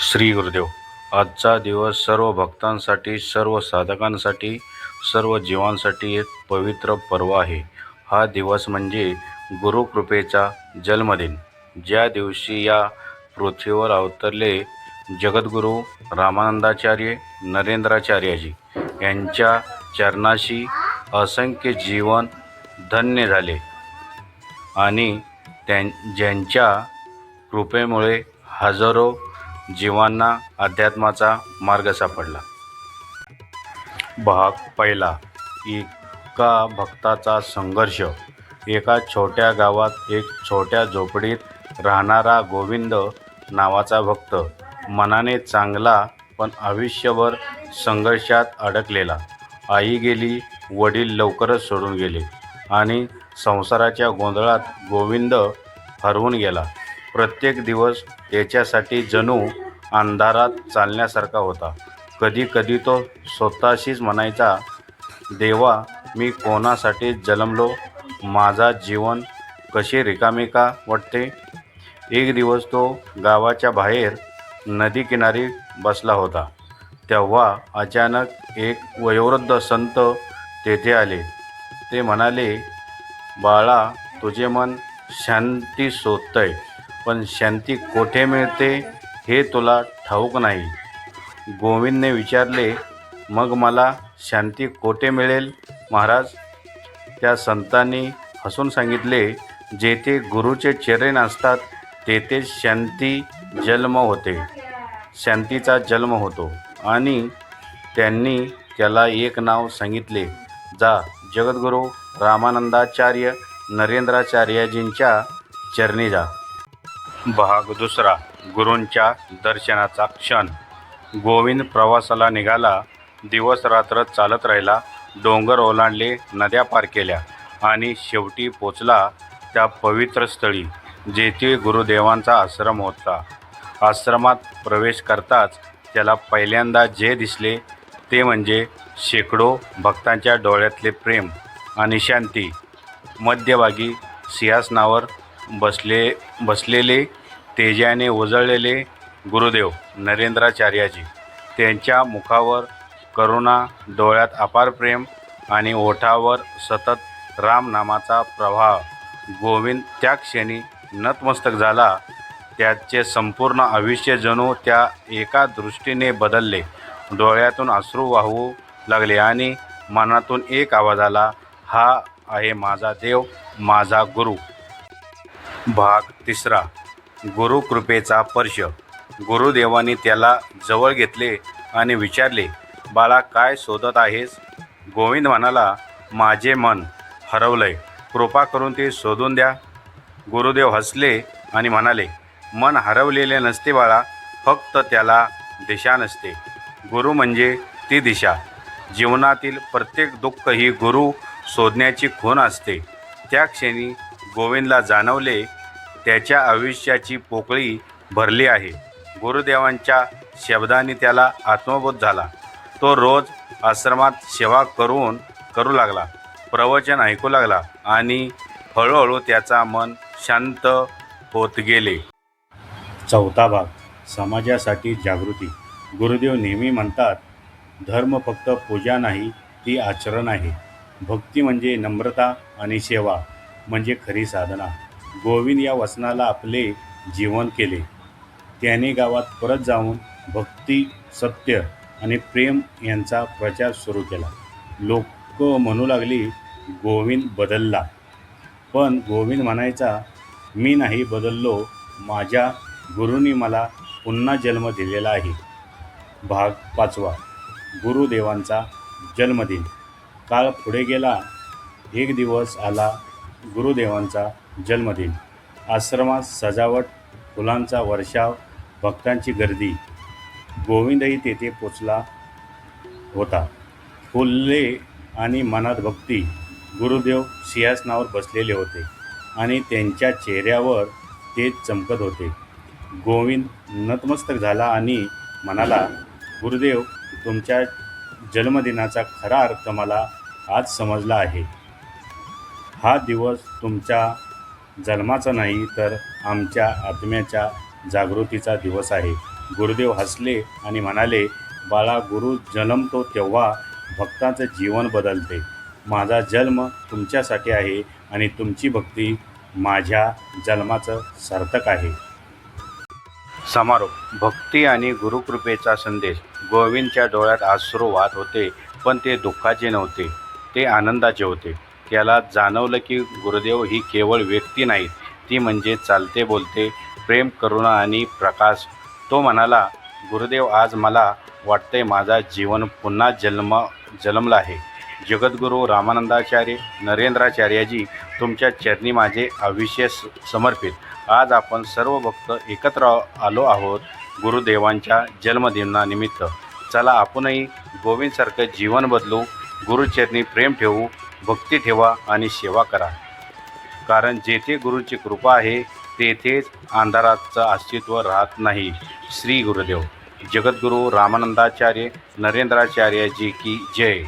श्री गुरुदेव. आजचा दिवस सर्व भक्तांसाठी सर्व साधकांसाठी सर्व जीवांसाठी एक पवित्र पर्व आहे. हा दिवस म्हणजे गुरुकृपेचा जन्मदिन. ज्या दिवशी या पृथ्वीवर अवतरले जगद्गुरू रामानंदाचार्य नरेंद्राचार्यजी यांच्या चरणाशी असंख्य जीवन धन्य झाले आणि त्यां ज्यांच्या कृपेमुळे हजारो जीवांना अध्यात्माचा मार्ग सापडला. भाग पहिला. एका भक्ताचा संघर्ष. एका छोट्या गावात एक छोट्या झोपडीत राहणारा गोविंद नावाचा भक्त. मनाने चांगला पण आयुष्यभर संघर्षात अडकलेला. आई गेली वडील लवकरच सोडून गेले आणि संसाराच्या गोंधळात गोविंद हरवून गेला. प्रत्येक दिवस त्याच्यासाठी जणू अंधारात चालण्यासारखा होता. कधी कधी तो स्वतःशीच म्हणायचा देवा मी कोणासाठी जन्मलो? माझा जीवन कसे रिकामे का वाटते? एक दिवस तो गावाच्या बाहेर नदीकिनारी बसला होता. तेव्हा अचानक एक वयोवृद्ध संत तेथे आले. ते म्हणाले बाळा तुझे मन शांती शोधतंय. पण शांती कोठे मिळते हे तुला ठाऊक नाही. गोविंदने विचारले मग मला शांती कोठे मिळेल महाराज? त्या संतांनी हसून सांगितले जेथे गुरुचे चरण असतात तेथे शांती जन्म होते. शांतीचा जन्म होतो. आणि त्यांनी त्याला एक नाव सांगितले जा जगद्गुरू रामानंदाचार्य नरेंद्राचार्यजींच्या चरणी जा. भाग दुसरा गुरूंच्या दर्शनाचा क्षण. गोविंद प्रवासाला निघाला दिवस रात्र चालत राहिला डोंगर ओलांडले नद्या पार केल्या आणि शेवटी पोचला त्या पवित्र स्थळी जेथे गुरुदेवांचा आश्रम होता. आश्रमात प्रवेश करताच त्याला पहिल्यांदा जे दिसले ते म्हणजे शेकडो भक्तांच्या डोळ्यातले प्रेम आणि शांती. मध्यभागी सिंहासनावर बसले बसलेले तेजाने उजळलेले गुरुदेव नरेंद्राचार्याजी. त्यांच्या मुखावर करुणा डोळ्यात अपार प्रेम आणि ओठावर सतत रामनामाचा प्रवाह. गोविंद त्या क्षणी नतमस्तक झाला. त्याचे संपूर्ण आयुष्य जणू त्या एका दृष्टीने बदलले. डोळ्यातून अश्रू वाहू लागले आणि मनातून एक आवाज आला हा आहे माझा देव माझा गुरु. भाग तिसरा. गुरुकृपेचा स्पर्श. गुरुदेवाने त्याला जवळ घेतले आणि विचारले बाळा काय शोधत आहेस? गोविंद म्हणाला माझे मन हरवलंय. कृपा करून ते शोधून द्या. गुरुदेव हसले आणि म्हणाले मन हरवलेले नसते बाळा फक्त त्याला दिशा नसते. गुरु म्हणजे ती दिशा. जीवनातील प्रत्येक दुःख ही गुरु शोधण्याची खूण असते. त्या क्षणी गोविंदला जाणवले त्याच्या आयुष्याची पोकळी भरली आहे. गुरुदेवांच्या शब्दांनी त्याला आत्मबोध झाला. तो रोज आश्रमात सेवा करून करू लागला प्रवचन ऐकू लागला आणि हळूहळू त्याचा मन शांत होत गेले. चौथा भाग समाजासाठी जागृती. गुरुदेव नेहमी म्हणतात धर्म फक्त पूजा नाही ती आचरण आहे. भक्ती म्हणजे नम्रता आणि सेवा. म्हणजे खरी साधना. गोविंद या वचनाला आपले जीवन केले. त्याने गावात परत जाऊन भक्ती सत्य आणि प्रेम यांचा प्रचार सुरू केला. लोक म्हणू लागली गोविंद बदलला. पण गोविंद म्हणायचा मी नाही बदललो. माझ्या गुरुनी मला पुन्हा जन्म दिलेला आहे. भाग पाचवा. गुरुदेवांचा जन्मदिन. काळ पुढे गेला एक दिवस आला गुरुदेवांचा जन्मदिन. आश्रमात सजावट फुलांचा वर्षाव भक्तांची गर्दी. गोविंदही तेथे पोचला होता. फुलले आणि मनात भक्ती. गुरुदेव सिंहासनावर बसलेले होते आणि त्यांच्या चेहऱ्यावर ते चमकत होते. गोविंद नतमस्तक झाला आणि म्हणाला गुरुदेव तुमच्या जन्मदिनाचा खरा अर्थ मला आज समजला आहे. हा दिवस तुमच्या जन्माचा नाही तर आमच्या आत्म्याच्या जागृतीचा दिवस आहे. गुरुदेव हसले आणि म्हणाले बाळा गुरु जन्मतो तेव्हा भक्ताचं जीवन बदलते. माझा जन्म तुमच्यासाठी आहे आणि तुमची भक्ती माझ्या जन्माचं सार्थक आहे. समारोप. भक्ती आणि गुरुकृपेचा संदेश. गोविंदच्या डोळ्यात आश्रू वाहत होते पण ते दुःखाचे नव्हते ते आनंदाचे होते. त्याला जाणवलं की गुरुदेव ही केवळ व्यक्ती नाहीत ती म्हणजे चालते बोलते प्रेम करुणा आणि प्रकाश. तो म्हणाला गुरुदेव आज मला वाटते माझा जीवन पुन्हा जन्म जन्मला आहे. जगद्गुरू रामानंदाचार्य नरेंद्राचार्यजी तुमच्या चरणी माझे अविशेष समर्पित. आज आपण सर्व भक्त एकत्र आलो आहोत गुरुदेवांच्या जन्मदिनानिमित्त. चला आपणही गोविंदसारखं जीवन बदलू गुरुचरणी प्रेम ठेवू भक्ती ठेवा आणि सेवा करा. कारण जेथे गुरुची कृपा आहे तेथेच अंधाराचं अस्तित्व राहत नाही. श्री गुरुदेव. जगद्गुरू रामानंदाचार्य नरेंद्राचार्यजी की जय.